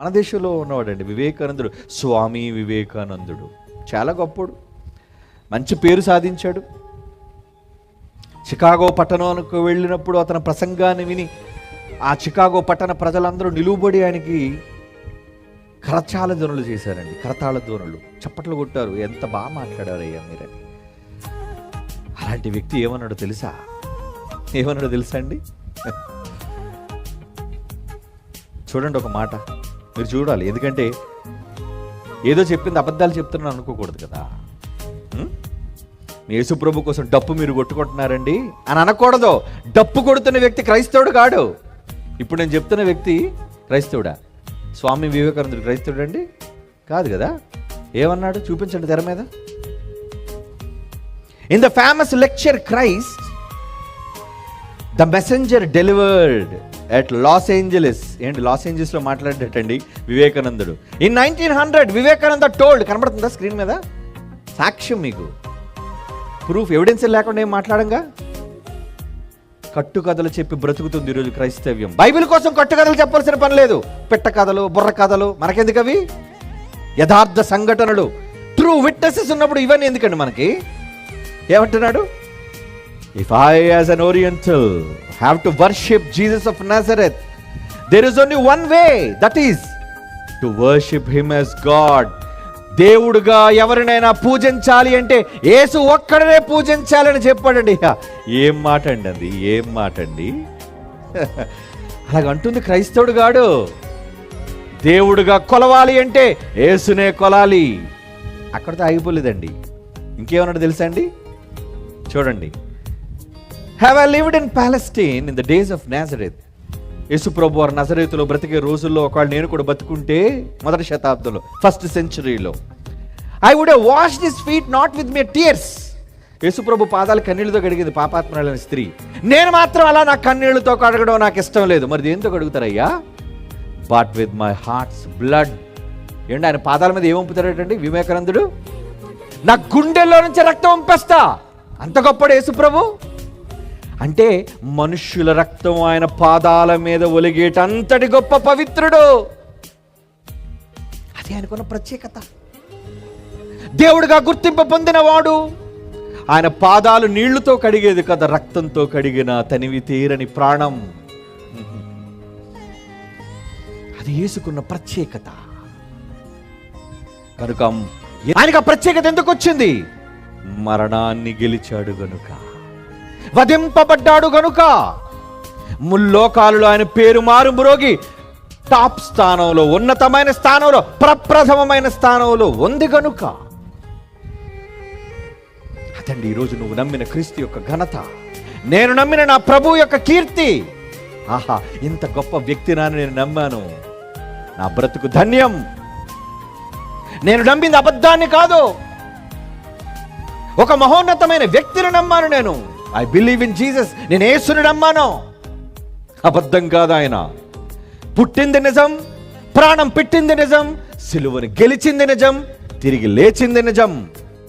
మన దేశంలో ఉన్నవాడండి. వివేకానందుడు. స్వామి వివేకానందుడు. చాలా గొప్పడు. మంచి పేరు సాధించాడు. చికాగో పట్టణానికి వెళ్ళినప్పుడు అతని ప్రసంగాన్ని విని ఆ చికాగో పట్టణ ప్రజలందరూ నిలువబడి ఆయనకి కరచాల ధ్వనులు చేశారండి. కరతాళ ధ్వనులు. చప్పట్లు కొట్టారు. ఎంత బాగా మాట్లాడారయ్యా మీరని. అలాంటి వ్యక్తి ఏమన్నాడు తెలుసా? ఏమన్నాడు తెలుసా అండి? చూడండి ఒక మాట. మీరు చూడాలి. ఎందుకంటే ఏదో చెప్పింది అబద్ధాలు చెప్తున్నాను అనుకోకూడదు కదా. మీ యేసుప్రభు కోసం డప్పు మీరు కొట్టుకుంటున్నారండి అని అనకూడదు. డప్పు కొడుతున్న వ్యక్తి క్రైస్తవుడు కాడు. ఇప్పుడు నేను చెప్తున్న వ్యక్తి క్రైస్తవుడా? స్వామి వివేకానందుడు క్రైస్తవుడు అండి? కాదు కదా. ఏమన్నాడు? చూపించండి తెర మీద. In the famous lecture Christ the messenger delivered at Los Angeles. ఏంటి లాస్ ఏంజల్స్లో మాట్లాడేటండి? వివేకానందుడు. In nineteen hundred Vivekananda told కనబడుతుందా స్క్రీన్ మీద? సాక్ష్యం మీకు. ప్రూఫ్ ఎవిడెన్స్ లేకుండా ఏం మాట్లాడంగా? కట్టుకథలు చెప్పి బ్రతుకుతుంది ఈరోజు క్రైస్తవ్యం. బైబిల్ కోసం కట్టుకథలు చెప్పాల్సిన పని లేదు. పిట్ట కథలు బుర్ర కథలు మనకెందుకు అవి? యథార్థ సంఘటనలు. ట్రూ విట్నెసెస్ ఉన్నప్పుడు ఇవన్నీ ఎందుకండి మనకి? ఏమంటున్నాడు? If I as an oriental have to worship Jesus of Nazareth there is only one way that is to worship him as God దేవుడుగా ఎవరినైనా పూజించాలి అంటే యేసు ఒక్కడనే పూజించాలని చెప్పాడండి. ఏం మాట అండి అది ఏం మాట అండి అలాగంటుంది క్రైస్తవుడు గాడు. దేవుడుగా కొలవాలి అంటే యేసునే కొలాలి. అక్కడితో ఆగిపోలేదండి. ఇంకేమన్నాడు తెలుసా అండి? చూడండి. Have I lived in Palestine in the days of Nazareth యేసుప్రభు వారు నజరేతులో బ్రతికే రోజుల్లో ఒకవేళ నేను కూడా బతుకుంటే మొదటి శతాబ్దంలో first సెంచరీలో I would wash this feet not with me tears యేసుప్రభు పాదాలు కన్నీళ్ళతో కడిగింది పాపాత్మరాలైన స్త్రీ. నేను మాత్రం అలా నా కన్నీళ్ళతో కడగడం నాకు ఇష్టం లేదు. మరి దేంతో కడుగుతారయ్యా? But with my heart's blood ఏంటి ఆయన పాదాల మీద ఏం వివేకానందుడు? నా గుండెల్లో నుంచి రక్తం పంపేస్తా అంత గొప్పడు యేసుప్రభు ప్రభు? అంటే మనుష్యుల రక్తం ఆయన పాదాల మీద ఒలిగేటంతటి గొప్ప పవిత్రుడు. అది ఆయనకున్న ప్రత్యేకత. దేవుడిగా గుర్తింపు పొందినవాడు. ఆయన పాదాలు నీళ్ళతో కడిగేది కదా రక్తంతో కడిగిన తనివి తీరని ప్రాణం. అది వేసుకున్న ప్రత్యేకత. కనుక ఆయనకు ఆ ప్రత్యేకత ఎందుకు వచ్చింది? మరణాన్ని గెలిచాడు గనుక. వధింపబడ్డాడు గనుక. ముల్లోకాలలో ఆయన పేరు మారు మ్రోగి టాప్ స్థానంలో ఉన్నతమైన స్థానంలో ప్రప్రథమమైన స్థానంలో ఉంది గనుక. అదండి ఈరోజు నువ్వు నమ్మిన క్రీస్తు యొక్క ఘనత. నేను నమ్మిన నా ప్రభు యొక్క కీర్తి. ఆహా ఇంత గొప్ప వ్యక్తి నాని నేను నమ్మాను. నా బ్రతుకు ధన్యం. నేను నమ్మింది అబద్ధాన్ని కాదు. ఒక మహోన్నతమైన వ్యక్తిని నమ్మాను నేను. ఐ బిలీవ్ ఇన్ జీసస్ నేను ఏసుని నమ్మాను. అబద్ధం కాదు ఆయన. పుట్టింది నిజం ప్రాణం పెట్టింది నిజం సిలువను గెలిచింది నిజం తిరిగి లేచింది నిజం.